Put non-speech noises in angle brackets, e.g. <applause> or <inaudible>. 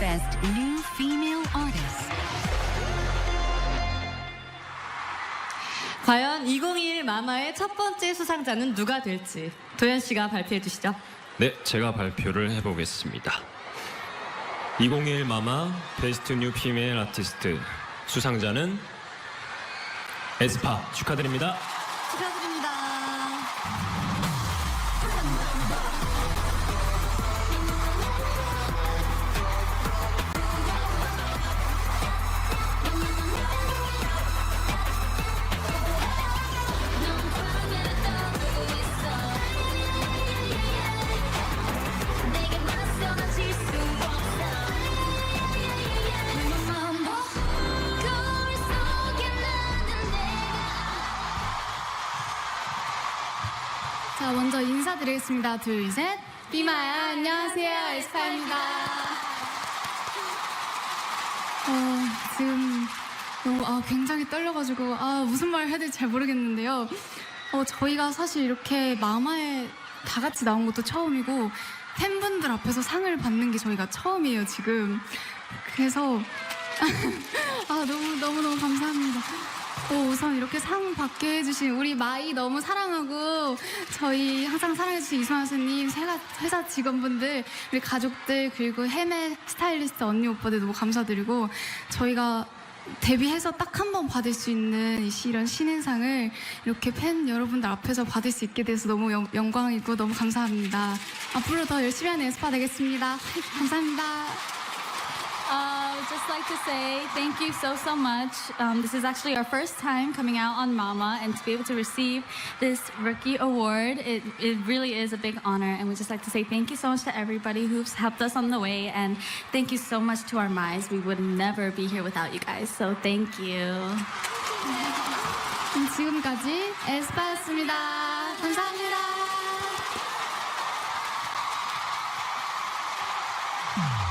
Best New Female Artist. 과연 2021 마마의 첫 번째 수상자는 누가 될지 도현 씨가 발표해 주시죠. 네, 제가 발표를 해보겠습니다. 2021 마마 베스트 뉴 피메일 아티스트 수상자는 에스파 축하드립니다. 축하드립니다. 자, 먼저 인사드리겠습니다. 둘, 셋. 비마야, 안녕하세요. 에스파입니다. 어, 지금 너무, 아, 굉장히 떨려가지고, 아, 무슨 말 해야 될지 잘 모르겠는데요. 어, 저희가 사실 이렇게 마마에 다 같이 나온 것도 처음이고, 팬분들 앞에서 상을 받는 게 저희가 처음이에요, 지금. 그래서, <laughs> 아, 너무, 너무너무 감사합니다. 어, 우선 이렇게 상 받게 해주신 우리 마이 너무 사랑하고 저희 항상 사랑해주신 이소연 선생님, 회사, 직원분들, 우리 가족들 그리고 해매 스타일리스트 언니 오빠들 너무 감사드리고 저희가 데뷔해서 딱 한 번 받을 수 있는 이런 신인상을 이렇게 팬 여러분들 앞에서 받을 수 있게 돼서 너무 영, 영광이고 너무 감사합니다. 앞으로 더 열심히 하는 에스파 되겠습니다. <laughs> 감사합니다. Uh, would just like to say thank you so so much. Um, this is actually our first time coming out on Mama, and to be able to receive this rookie award, it, it really is a big honor. And we'd just like to say thank you so much to everybody who's helped us on the way, and thank you so much to our Mize. We would never be here without you guys. So thank you. <laughs> 그럼 지금까지 에스파였습니다. 감사합니다.